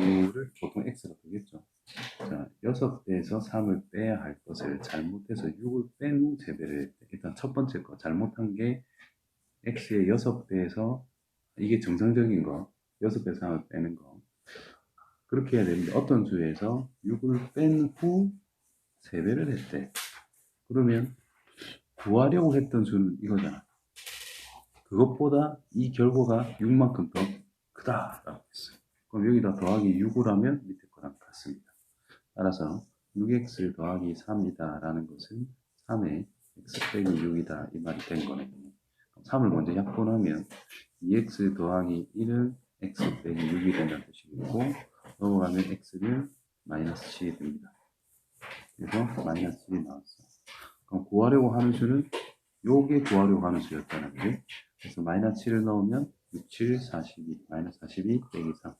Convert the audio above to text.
수를 보통 x가 되겠죠. 자, 6배에서 3을 빼야 할 것을 잘못해서 6을 뺀 후 재배를. 일단 첫 번째 거 잘못한 게 x의 6배에서 이게 정상적인 거 6배에서 3을 빼는 거 그렇게 해야 되는데 어떤 수에서 6을 뺀 후 재배를 했대. 그러면 구하려고 했던 수는 이거잖아. 그것보다 이 결과가 6만큼 더 크다라고 했어요. 그럼 여기다 더하기 6을 하면 밑에 거랑 같습니다. 따라서 6x 더하기 3이다 라는 것은 3의 x 빼기 6이다 이 말이 된 거네. 3을 먼저 약분하면 2x 더하기 1은 x 빼기 6이 된다는 뜻이고 넘어가면 x는 마이너스 7이 됩니다. 그래서 마이너스 7이 나왔어. 그럼 구하려고 하는 수는 요게 구하려고 하는 수였다는 거지. 그래서 마이너스 7을 넣으면 6, 7, 42, 마이너스 42 빼기 3.